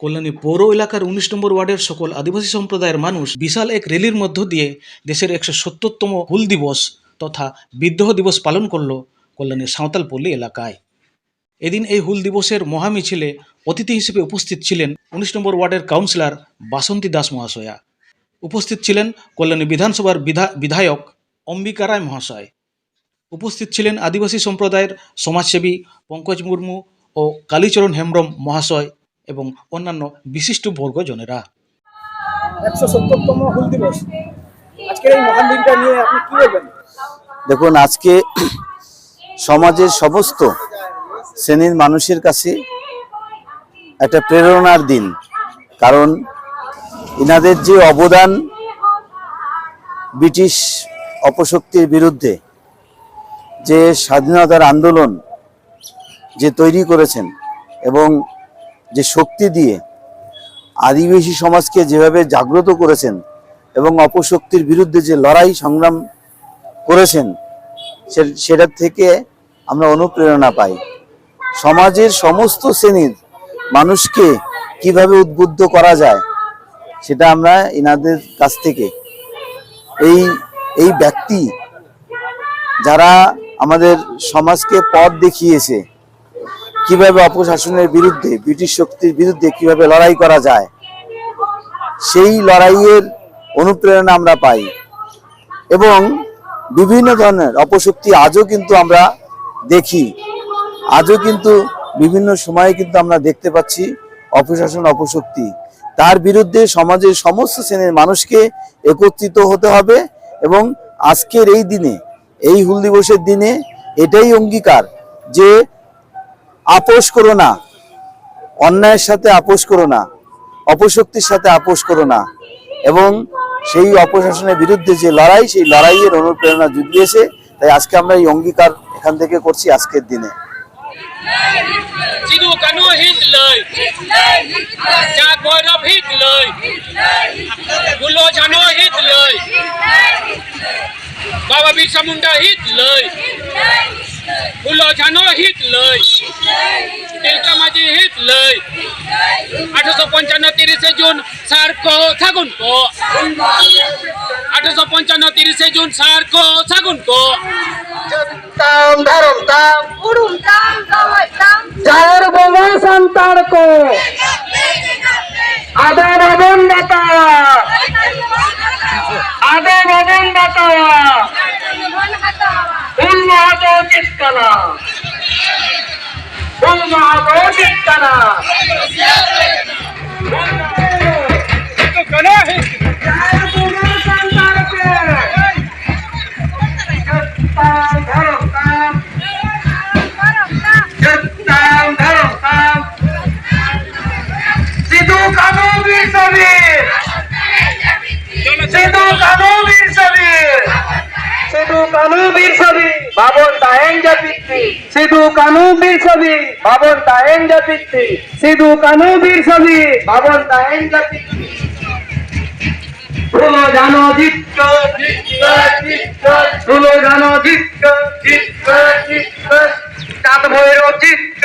কল্যাণী পৌর এলাকার উনিশ নম্বর ওয়ার্ডের সকল আদিবাসী সম্প্রদায়ের মানুষ বিশাল এক র্যালির মধ্য দিয়ে দেশের একশো সত্তরতম হুল দিবস তথা বিদ্রোহ দিবস পালন করল কল্যাণীর সাঁওতালপল্লী এলাকায়। এদিন এই হুল দিবসের মহামিছিলে অতিথি হিসেবে উপস্থিত ছিলেন উনিশ নম্বর ওয়ার্ডের কাউন্সিলর বাসন্তী দাস মহাশয়া। উপস্থিত ছিলেন কল্যাণী বিধানসভার বিধা, বিধায়ক অম্বিকা রায় মহাশয়। উপস্থিত ছিলেন আদিবাসী সম্প্রদায়ের সমাজসেবী পঙ্কজ মুর্মু ও কালীচরণ হেমব্রম মহাশয় এবং অন্যান্য বিশিষ্ট বর্গজনেরা। একশো সত্তরতম হুল দিবস। আজকের এই মহান দিনটা নিয়ে আপনি কি বলবেন? দেখুন আজকে সমাজের সমস্ত শ্রেণির মানুষের কাছে একটা প্রেরণার দিন। কারণ ইনাদের যে অবদান ব্রিটিশ অপশক্তির বিরুদ্ধে যে স্বাধীনতার আন্দোলন যে তৈরি করেছেন এবং যে শক্তি দিয়ে আদিবাসী সমাজকে যেভাবে জাগ্রত করেছেন এবং অপশক্তির বিরুদ্ধে যে লড়াই সংগ্রাম করেছেন সেটার থেকে আমরা অনুপ্রেরণা পাই। সমাজের সমস্ত শ্রেণির মানুষকে কীভাবে উদ্বুদ্ধ করা যায়, সেটা আমরা ইনাদের কাছ থেকে। এই এই ব্যক্তি যারা আমাদের সমাজকে পথ দেখিয়েছে কীভাবে অপশাসনের বিরুদ্ধে, ব্রিটিশ শক্তির বিরুদ্ধে কীভাবে লড়াই করা যায়, সেই লড়াইয়ের অনুপ্রেরণা আমরা পাই। এবং বিভিন্ন ধরনের অপশক্তি আজও কিন্তু আমরা দেখি। আজও কিন্তু বিভিন্ন সময়ে কিন্তু আমরা দেখতে পাচ্ছি অপশাসন অপশক্তি। তার বিরুদ্ধে সমাজের সমস্ত শ্রেণির মানুষকে একত্রিত হতে হবে এবং আজকের এই দিনে, এই হুল দিবসের দিনে এটাই অঙ্গীকার যে আপোষ করো না। অন্যায়ের সাথে আপোষ করো না। অপশক্তির সাথে আপোষ করো না। এবং সেই অপশাসনের বিরুদ্ধে যে লড়াই, সেই লড়াইয়ের অনুপ্রেরণা জুগিয়েছে। তাই আজকে আমরা এই অঙ্গীকার এখান থেকে করছি আজকের দিনে। বাবা বিরসা মুন্ডা হিট লই গুলো জানো হিট লই। তিলকা মাঝি হিত লই। আঠারোশো পঞ্চান্ন তিরিশে জুন সার কো থাকুন কো। আঠারোশো পঞ্চান্ন তিরিশে জুন সার কো থাকুন কো। তাম ধরম তাম Urung তাম kawai tam, যার বঙ্গ সন্তান কো। মাহাতো চিৎকানা কানু হিট যার বোমা সন্তান কো তাম ধরম তাম সিধু কানু বীর সবীর বাবন দায়েন জাপিত্তি সিধু কানু বীর সবীর বাবন দায়েন জাপিত্তি সিধু জানো সবীর বাবন দায়েন জানো ভুলো জানো জিত্ত চাঁদ ভৈর জিত্ত